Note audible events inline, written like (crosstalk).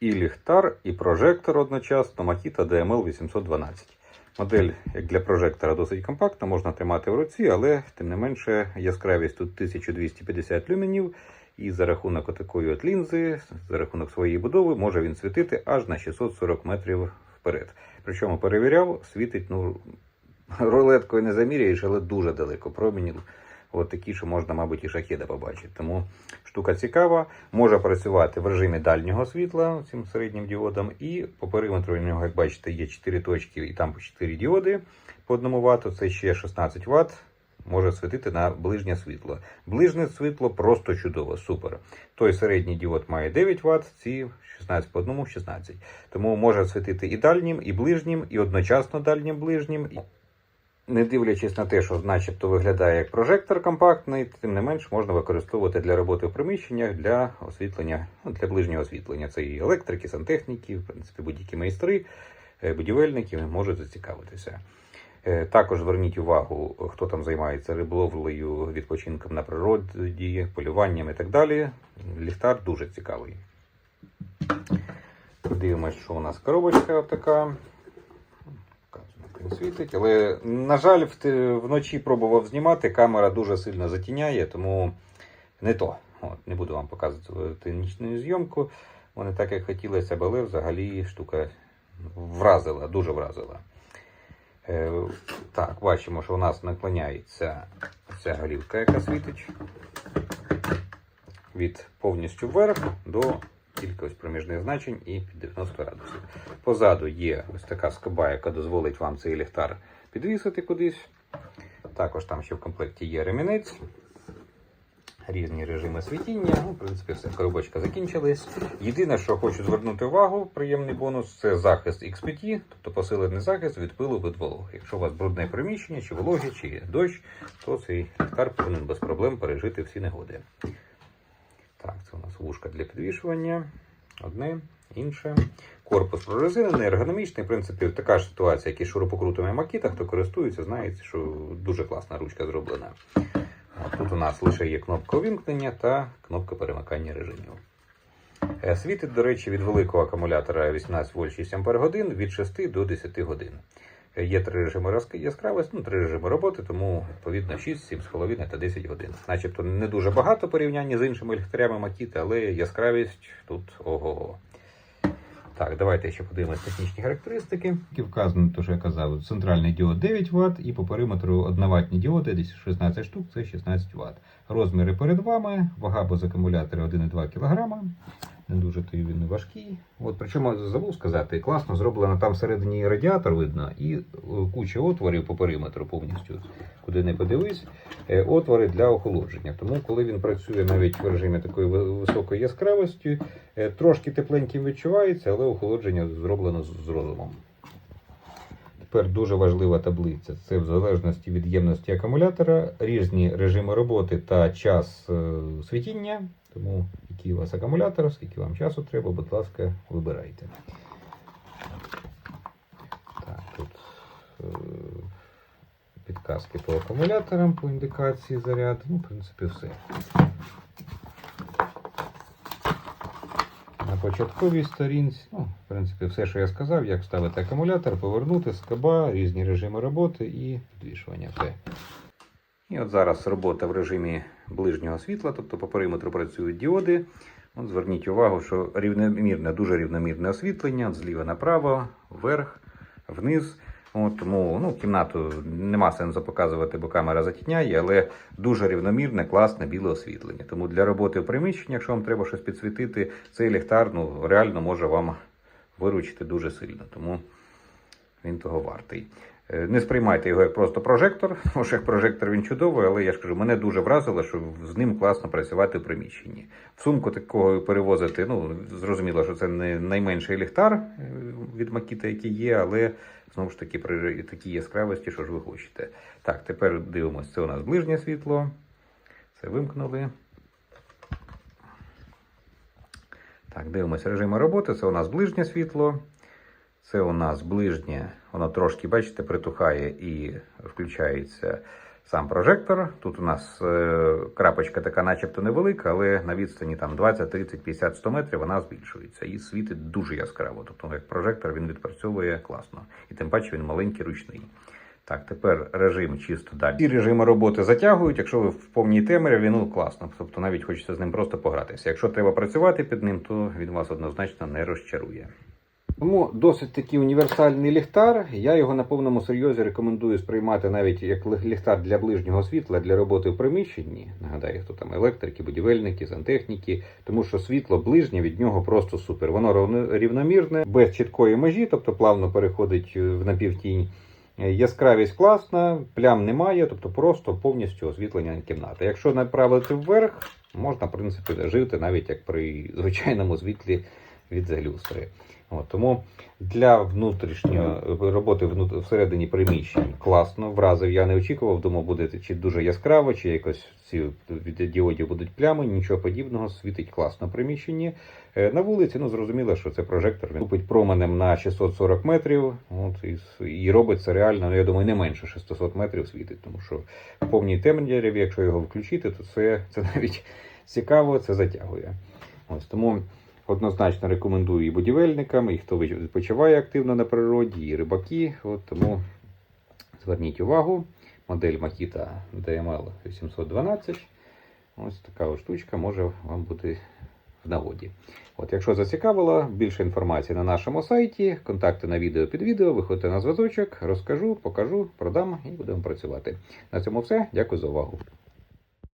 і ліхтар, і прожектор одночасно Makita DML 812. Модель, як для прожектора, досить компактна, можна тримати в руці, але тим не менше яскравість тут 1250 люменів. І за рахунок такої от лінзи, за рахунок своєї будови, може він світити аж на 640 метрів вперед. Причому перевіряв, світить, ну, рулеткою не заміряєш, але дуже далеко. Промінів от такі, що можна, мабуть, і шахеда побачити. Тому штука цікава, може працювати в режимі дальнього світла цим середнім діодом. І по периметру у нього, як бачите, є 4 точки і там по 4 діоди по 1 Вт. Це ще 16 Вт. Може світити на ближнє світло. Ближнє світло просто чудово, супер. Той середній діод має 9 Вт, ці 16 по одному 16. Тому може світити і дальнім, і ближнім, і одночасно дальнім ближнім. Не дивлячись на те, що начебто виглядає як прожектор компактний, тим не менш можна використовувати для роботи в приміщеннях для освітлення, ну, для ближнього освітлення. Це і електрики, сантехніки, в принципі, будь-які майстри, е, будівельники можуть зацікавитися. Е, Також зверніть увагу, хто там займається риболовлею, відпочинком на природі, полюванням і так далі. Ліхтар дуже цікавий. Подивимось, що у нас коробочка така. Світить. Але, на жаль, вночі пробував знімати, камера дуже сильно затіняє, тому не то. От, не буду вам показувати нічну зйомку. Вони так, як хотілося але взагалі штука вразила, дуже вразила. Е, так, бачимо, що у нас наклоняється ця голівка, яка світить від повністю вверх до тільки ось проміжних значень і під 90 градусів. Позаду є ось така скоба, яка дозволить вам цей ліхтар підвісити кудись. Також там ще в комплекті є ремінець. Різні режими світіння. Ну, в принципі, все, коробочка закінчилась. Єдине, що хочу звернути увагу, приємний бонус це захист XPT, тобто посилений захист від пилу від вологи. Якщо у вас брудне приміщення, чи вологі, чи дощ, то цей ліхтар повинен без проблем пережити всі негоди. Так, це у нас вушка для підвішування. Одне, інше. Корпус прорезинений, ергономічний. В принципі, така ж ситуація, як і шурупокрутами Makita, хто користується, знає, що дуже класна ручка зроблена. От Тут у нас лише є кнопка увімкнення та кнопка перемикання режимів. Е, Світить, до речі, від великого акумулятора 18 вольт 6 Ах від 6 до 10 годин. Є три режими яскравості, ну, три режими роботи, тому відповідно 6, 7,5 та 10 годин. Начебто не дуже багато порівняння з іншими ліхтарями Makita, але яскравість тут ого. го Так, давайте ще подивимось технічні характеристики. Які вказано, те, що я казав, центральний діод 9 Вт і по периметру 1 ватні діоди, десь 16 штук, це 16 Вт. Розміри перед вами, вага без акумулятора 1,2 кг. Не дуже то він важкий. От, причому забув сказати, класно зроблено там всередині радіатор видно, і е, куча отворів по периметру повністю, куди не подивись, е, отвори для охолодження. Тому, коли він працює навіть в режимі такої високої яскравості, е, трошки тепленьким відчувається, але охолодження зроблено з розумом. Тепер дуже важлива таблиця. Це в залежності від ємності акумулятора, різні режими роботи та час світіння. Тому який у вас акумулятор, скільки вам часу треба, будь ласка, вибирайте. Так, тут е, підказки по акумуляторам, по індикації заряду. Ну, в принципі, все. На початковій сторінці, ну, в принципі, все, що я сказав, як вставити акумулятор, повернути, скоба, різні режими роботи і підвішування. Все. І от зараз робота в режимі ближнього світла, тобто по периметру працюють діоди. От зверніть увагу, що рівномірне, дуже рівномірне освітлення, зліва направо, вверх, вниз. От, тому ну, кімнату нема сенсу показувати, бо камера затіняє, але дуже рівномірне, класне біле освітлення. Тому для роботи в приміщенні, якщо вам треба щось підсвітити, цей ліхтар ну, реально може вам виручити дуже сильно. Тому він того вартий. Е, Не сприймайте його як просто прожектор, (laughs) тому що як прожектор він чудовий, але я ж кажу, мене дуже вразило, що з ним класно працювати в приміщенні. В сумку такого перевозити, ну зрозуміло, що це не найменший ліхтар е, від Makita, який є, але знову ж таки при такій яскравості, що ж ви хочете. Так, тепер дивимося, це у нас ближнє світло. Це вимкнули. Так, дивимося режими роботи. Це у нас ближнє світло. Це у нас ближнє, воно трошки, бачите, притухає і включається сам прожектор. Тут у нас е, крапочка така, начебто невелика, але на відстані там 20, 30, 50, 100 метрів вона збільшується і світить дуже яскраво. Тобто, як прожектор він відпрацьовує класно. І тим паче він маленький ручний. Так, тепер режим чисто далі. Ці режими роботи затягують. Якщо ви в повній темряві, ну класно. Тобто навіть хочеться з ним просто погратися. Якщо треба працювати під ним, то він вас однозначно не розчарує. Тому досить такий універсальний ліхтар. Я його на повному серйозі рекомендую сприймати навіть як ліхтар для ближнього світла для роботи в приміщенні. Нагадаю, хто там електрики, будівельники, сантехніки, тому що світло ближнє від нього просто супер. Воно рівномірне, без чіткої межі, тобто плавно переходить е, в напівтінь. Е, Яскравість класна, плям немає, тобто просто повністю освітлення кімнати. Якщо направити вверх, можна в принципі жити навіть як при звичайному світлі від люстри. От, тому для внутрішньої роботи всередині приміщень класно, вразив. Я не очікував, думав, буде чи дуже яскраво, чи якось ці діодів будуть плями, нічого подібного, світить класно в приміщенні. Е, На вулиці, ну зрозуміло, що це прожектор. Він купить променем на 640 метрів. От і, і робить це реально, ну я думаю, не менше 600 метрів світить, тому що в повній темряві, якщо його включити, то це, це навіть цікаво, це затягує. Ось тому однозначно рекомендую і будівельникам, і хто відпочиває активно на природі, і рибаки. От тому зверніть увагу. Модель Makita DML 812. Ось така штучка може вам бути в нагоді. От, якщо зацікавило, більше інформації на нашому сайті, контакти на відео під відео, виходьте на зв'язочок, розкажу, покажу, продам і будемо працювати. На цьому все. Дякую за увагу.